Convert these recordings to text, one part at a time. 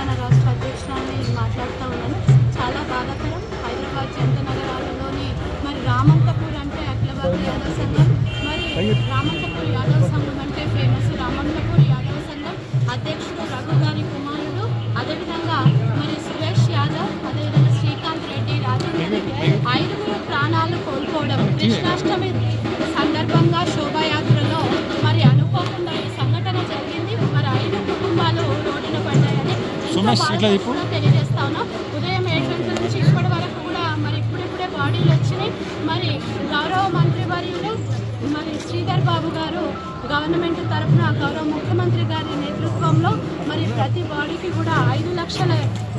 తెలంగాణ రాష్ట్ర అధ్యక్షురాన్ని మాట్లాడుతూ ఉన్నాను. చాలా బాధాకరం. హైదరాబాద్ జంట నగరాలలోని మరి రామంతపూర్ అంటే అఖిల యాదవ్ సంఘం మరి రామంతపూర్ యాదవ్ సంఘం అంటే ఫేమస్ రామంతపూర్ యాదవ్ సంఘం. అధ్యక్షుడు రఘు గారి కుమారుడు అదేవిధంగా మరి సురేష్ యాదవ్ అదేవిధంగా శ్రీకాంత్ రెడ్డి రాజేంద్ర రెడ్డి ఐదుగురు ప్రాణాలు కోల్పోవడం కృష్ణాష్టమి తెలియజేస్తా ఉన్నాం ఉదయం ఏడు గంటల నుంచి ఇప్పటి వరకు కూడా మరి ఇప్పుడిప్పుడే బాడీలు వచ్చినాయి. మరి గౌరవ మంత్రి వర్యులు మరి శ్రీధర్ బాబు గారు గవర్నమెంట్ తరఫున గౌరవ ముఖ్యమంత్రి గారి నేతృత్వంలో మరి ప్రతి బాడీకి కూడా ఐదు లక్షల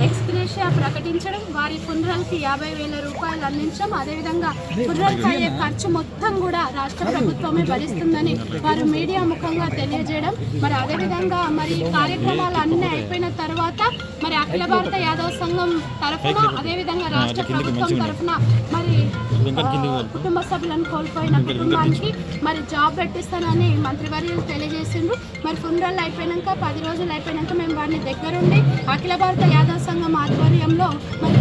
ఎక్స్గ్రేషియా ప్రకటించడం వారి పునరల్కి యాభై వేల రూపాయలు అందించడం అదేవిధంగా పునరల్కి అయ్యే ఖర్చు మొత్తం కూడా రాష్ట్ర ప్రభుత్వమే భరిస్తుందని వారు మీడియా ముఖంగా తెలియజేయడం. మరి అదేవిధంగా మరి కార్యక్రమాలు అన్నీ అయిపోయిన తర్వాత మరి అఖిల భారత యాదవ్ సంఘం తరఫున అదేవిధంగా రాష్ట్ర ప్రభుత్వం తరఫున మరి కుటుంబ సభ్యులను కోల్పోయిన కుటుంబానికి మరి జాబ్ పెట్టిస్తానని మంత్రివర్యులు తెలియజేసిండ్రు. మరి ఫునరల్ అయిపోయినాక పది రోజులు కనుక మేము వారిని దగ్గరుండి అఖిల భారత యాదవ సంఘం ఆధ్వర్యంలో మరి